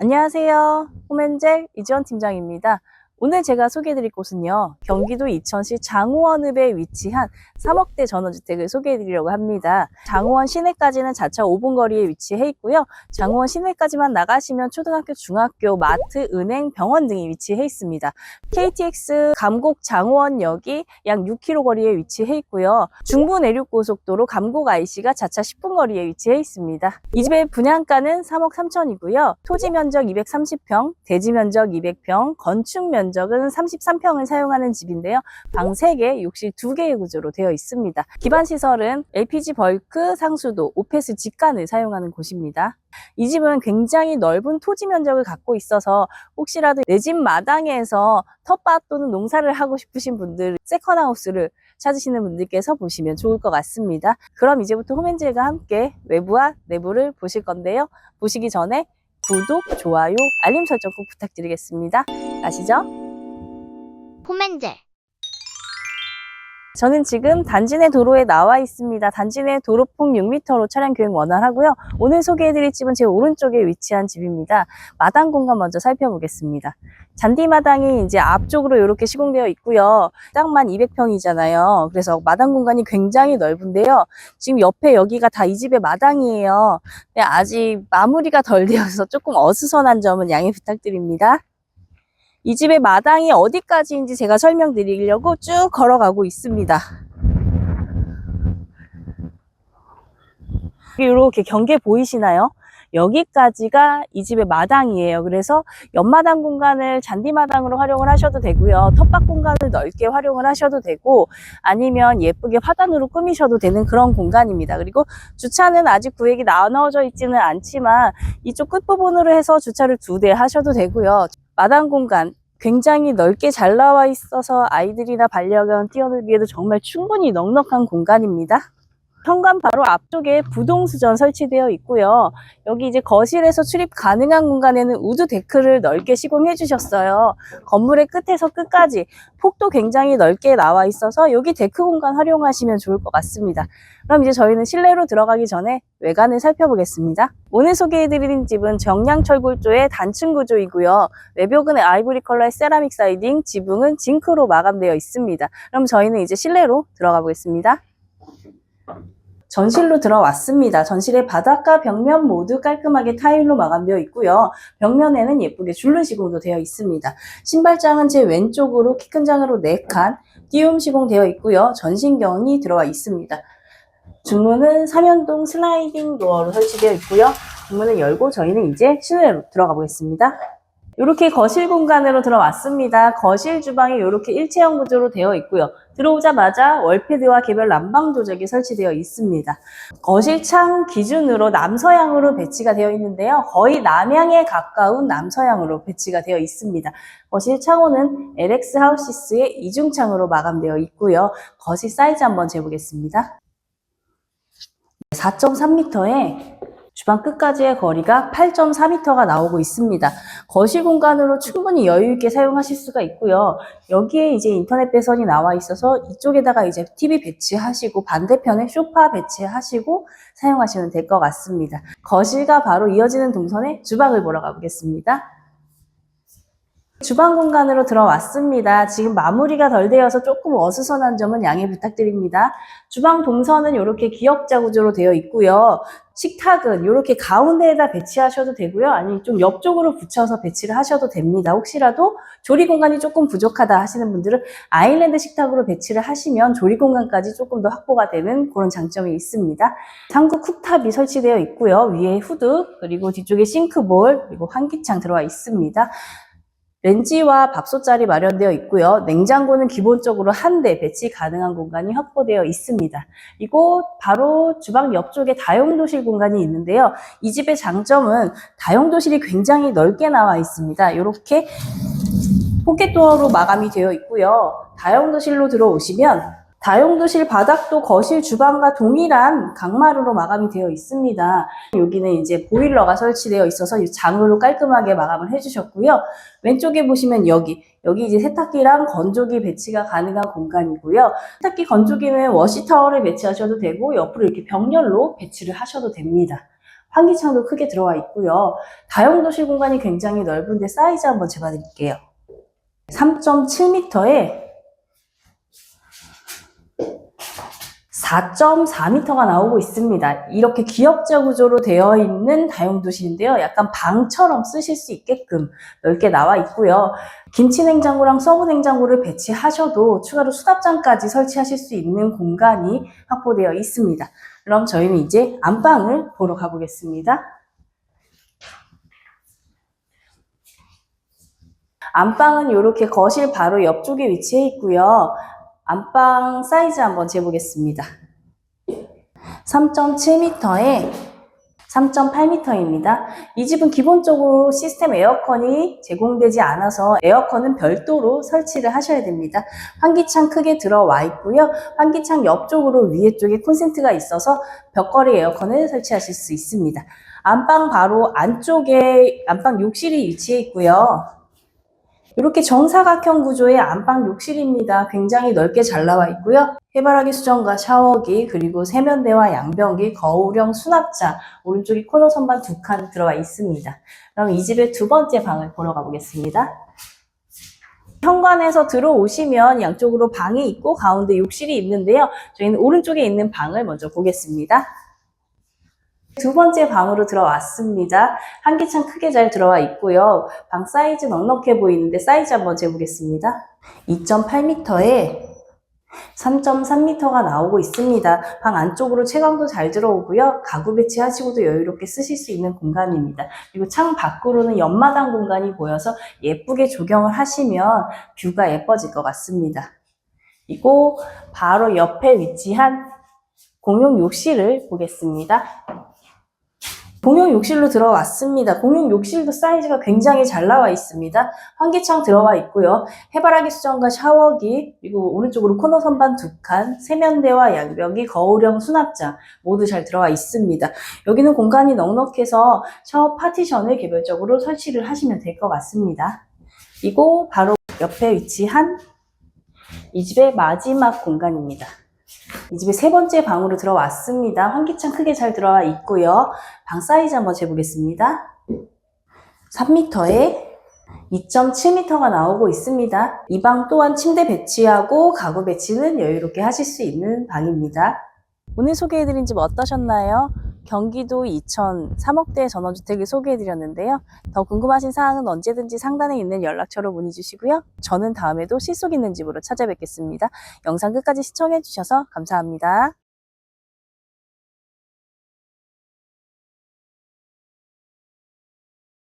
안녕하세요. 홈엔젤 이지원 팀장입니다. 오늘 제가 소개해드릴 곳은요. 경기도 이천시 장호원읍에 위치한 3억대 전원주택을 소개해드리려고 합니다. 장호원 시내까지는 자차 5분 거리에 위치해 있고요. 장호원 시내까지만 나가시면 초등학교, 중학교, 마트, 은행, 병원 등이 위치해 있습니다. KTX 감곡 장호원역이 약 6km 거리에 위치해 있고요. 중부 내륙고속도로 감곡 IC가 자차 10분 거리에 위치해 있습니다. 이 집의 분양가는 3억 3천이고요. 토지 면적 230평, 대지 면적 200평, 건축 면적 은 33평을 사용하는 집인데요. 방 3개, 욕실 2개의 구조로 되어 있습니다. 기반 시설은 LPG 벌크, 상수도, 오페스 직관을 사용하는 곳입니다. 이 집은 굉장히 넓은 토지 면적을 갖고 있어서 혹시라도 내 집 마당에서 텃밭 또는 농사를 하고 싶으신 분들 세컨하우스를 찾으시는 분들께서 보시면 좋을 것 같습니다. 그럼 이제부터 홈엔젤과 함께 외부와 내부를 보실 건데요. 보시기 전에 구독, 좋아요, 알림 설정 꼭 부탁드리겠습니다. 아시죠? 홈엔젤 저는 지금 단지 내 도로에 나와 있습니다. 단지 내 도로폭 6m로 차량 교행 원활하고요. 오늘 소개해드릴 집은 제 오른쪽에 위치한 집입니다. 마당 공간 먼저 살펴보겠습니다. 잔디 마당이 이제 앞쪽으로 이렇게 시공되어 있고요. 땅만 200평이잖아요. 그래서 마당 공간이 굉장히 넓은데요. 지금 옆에 여기가 다 이 집의 마당이에요. 근데 아직 마무리가 덜 되어서 조금 어수선한 점은 양해 부탁드립니다. 이 집의 마당이 어디까지인지 제가 설명드리려고 쭉 걸어가고 있습니다. 이렇게 경계 보이시나요? 여기까지가 이 집의 마당이에요. 그래서 옆마당 공간을 잔디마당으로 활용을 하셔도 되고요. 텃밭 공간을 넓게 활용을 하셔도 되고 아니면 예쁘게 화단으로 꾸미셔도 되는 그런 공간입니다. 그리고 주차는 아직 구획이 나눠져 있지는 않지만 이쪽 끝부분으로 해서 주차를 두 대 하셔도 되고요. 마당 공간 굉장히 넓게 잘 나와 있어서 아이들이나 반려견 뛰어놀기에도 정말 충분히 넉넉한 공간입니다. 현관 바로 앞쪽에 부동수전 설치되어 있고요. 여기 이제 거실에서 출입 가능한 공간에는 우드 데크를 넓게 시공해 주셨어요. 건물의 끝에서 끝까지 폭도 굉장히 넓게 나와 있어서 여기 데크 공간 활용하시면 좋을 것 같습니다. 그럼 이제 저희는 실내로 들어가기 전에 외관을 살펴보겠습니다. 오늘 소개해드리는 집은 정량철골조의 단층 구조이고요. 외벽은 아이보리 컬러의 세라믹 사이딩, 지붕은 징크로 마감되어 있습니다. 그럼 저희는 이제 실내로 들어가 보겠습니다. 전실로 들어왔습니다. 전실의 바닥과 벽면 모두 깔끔하게 타일로 마감되어 있고요. 벽면에는 예쁘게 줄눈 시공도 되어 있습니다. 신발장은 제 왼쪽으로 키 큰 장으로 4칸 띄움 시공되어 있고요. 전신경이 들어와 있습니다. 중문은 삼연동 슬라이딩 도어로 설치되어 있고요. 중문을 열고 저희는 이제 실내로 들어가 보겠습니다. 이렇게 거실 공간으로 들어왔습니다. 거실 주방이 이렇게 일체형 구조로 되어 있고요. 들어오자마자 월패드와 개별 난방 조작이 설치되어 있습니다. 거실 창 기준으로 남서향으로 배치가 되어 있는데요. 거의 남향에 가까운 남서향으로 배치가 되어 있습니다. 거실 창호는 LX 하우시스의 이중창으로 마감되어 있고요. 거실 사이즈 한번 재보겠습니다. 4.3m에 주방 끝까지의 거리가 8.4m가 나오고 있습니다. 거실 공간으로 충분히 여유 있게 사용하실 수가 있고요. 여기에 이제 인터넷 배선이 나와 있어서 이쪽에다가 이제 TV 배치하시고 반대편에 소파 배치하시고 사용하시면 될 것 같습니다. 거실과 바로 이어지는 동선에 주방을 보러 가보겠습니다. 주방 공간으로 들어왔습니다. 지금 마무리가 덜 되어서 조금 어수선한 점은 양해 부탁드립니다. 주방 동선은 이렇게 기역자 구조로 되어 있고요. 식탁은 이렇게 가운데에다 배치하셔도 되고요. 아니면 좀 옆쪽으로 붙여서 배치를 하셔도 됩니다. 혹시라도 조리 공간이 조금 부족하다 하시는 분들은 아일랜드 식탁으로 배치를 하시면 조리 공간까지 조금 더 확보가 되는 그런 장점이 있습니다. 상구 쿡탑이 설치되어 있고요. 위에 후드, 그리고 뒤쪽에 싱크볼, 그리고 환기창 들어와 있습니다. 렌지와 밥솥자리 마련되어 있고요. 냉장고는 기본적으로 한 대 배치 가능한 공간이 확보되어 있습니다. 이곳 바로 주방 옆쪽에 다용도실 공간이 있는데요. 이 집의 장점은 다용도실이 굉장히 넓게 나와 있습니다. 이렇게 포켓도어로 마감이 되어 있고요. 다용도실로 들어오시면 다용도실 바닥도 거실 주방과 동일한 강마루로 마감이 되어 있습니다. 여기는 이제 보일러가 설치되어 있어서 이 장으로 깔끔하게 마감을 해주셨고요. 왼쪽에 보시면 여기, 여기 이제 세탁기랑 건조기 배치가 가능한 공간이고요. 세탁기, 건조기는 워시타워를 배치하셔도 되고 옆으로 이렇게 병렬로 배치를 하셔도 됩니다. 환기창도 크게 들어와 있고요. 다용도실 공간이 굉장히 넓은데 사이즈 한번 재봐드릴게요. 3.7m에 4.4m가 나오고 있습니다. 이렇게 기역자 구조로 되어 있는 다용도실인데요. 약간 방처럼 쓰실 수 있게끔 넓게 나와 있고요. 김치 냉장고랑 서브 냉장고를 배치하셔도 추가로 수납장까지 설치하실 수 있는 공간이 확보되어 있습니다. 그럼 저희는 이제 안방을 보러 가보겠습니다. 안방은 이렇게 거실 바로 옆쪽에 위치해 있고요. 안방 사이즈 한번 재보겠습니다. 3.7m에 3.8m입니다. 이 집은 기본적으로 시스템 에어컨이 제공되지 않아서 에어컨은 별도로 설치를 하셔야 됩니다. 환기창 크게 들어와 있고요. 환기창 옆쪽으로 위에 쪽에 콘센트가 있어서 벽걸이 에어컨을 설치하실 수 있습니다. 안방 바로 안쪽에 안방 욕실이 위치해 있고요. 이렇게 정사각형 구조의 안방 욕실입니다. 굉장히 넓게 잘 나와 있고요. 해바라기 수전과 샤워기, 그리고 세면대와 양변기, 거울형 수납장, 오른쪽에 코너 선반 두 칸 들어와 있습니다. 그럼 이 집의 두 번째 방을 보러 가보겠습니다. 현관에서 들어오시면 양쪽으로 방이 있고 가운데 욕실이 있는데요. 저희는 오른쪽에 있는 방을 먼저 보겠습니다. 두 번째 방으로 들어왔습니다. 한기창 크게 잘 들어와 있고요. 방 사이즈 넉넉해 보이는데 사이즈 한번 재보겠습니다. 2.8m에 3.3m가 나오고 있습니다. 방 안쪽으로 채광도 잘 들어오고요. 가구 배치하시고도 여유롭게 쓰실 수 있는 공간입니다. 그리고 창 밖으로는 옆마당 공간이 보여서 예쁘게 조경을 하시면 뷰가 예뻐질 것 같습니다. 그리고 바로 옆에 위치한 공용 욕실을 보겠습니다. 공용 욕실로 들어왔습니다. 공용 욕실도 사이즈가 굉장히 잘 나와 있습니다. 환기창 들어와 있고요. 해바라기 수전과 샤워기, 그리고 오른쪽으로 코너 선반 두 칸, 세면대와 양변기, 거울형 수납장 모두 잘 들어와 있습니다. 여기는 공간이 넉넉해서 샤워 파티션을 개별적으로 설치를 하시면 될 것 같습니다. 그리고 바로 옆에 위치한 이 집의 마지막 공간입니다. 이 집의 세 번째 방으로 들어왔습니다. 환기창 크게 잘 들어와 있고요. 방 사이즈 한번 재보겠습니다. 3m에 2.7m가 나오고 있습니다. 이 방 또한 침대 배치하고 가구 배치는 여유롭게 하실 수 있는 방입니다. 오늘 소개해드린 집 어떠셨나요? 경기도 이천 3억대 전원주택을 소개해드렸는데요. 더 궁금하신 사항은 언제든지 상단에 있는 연락처로 문의 주시고요. 저는 다음에도 실속 있는 집으로 찾아뵙겠습니다. 영상 끝까지 시청해주셔서 감사합니다.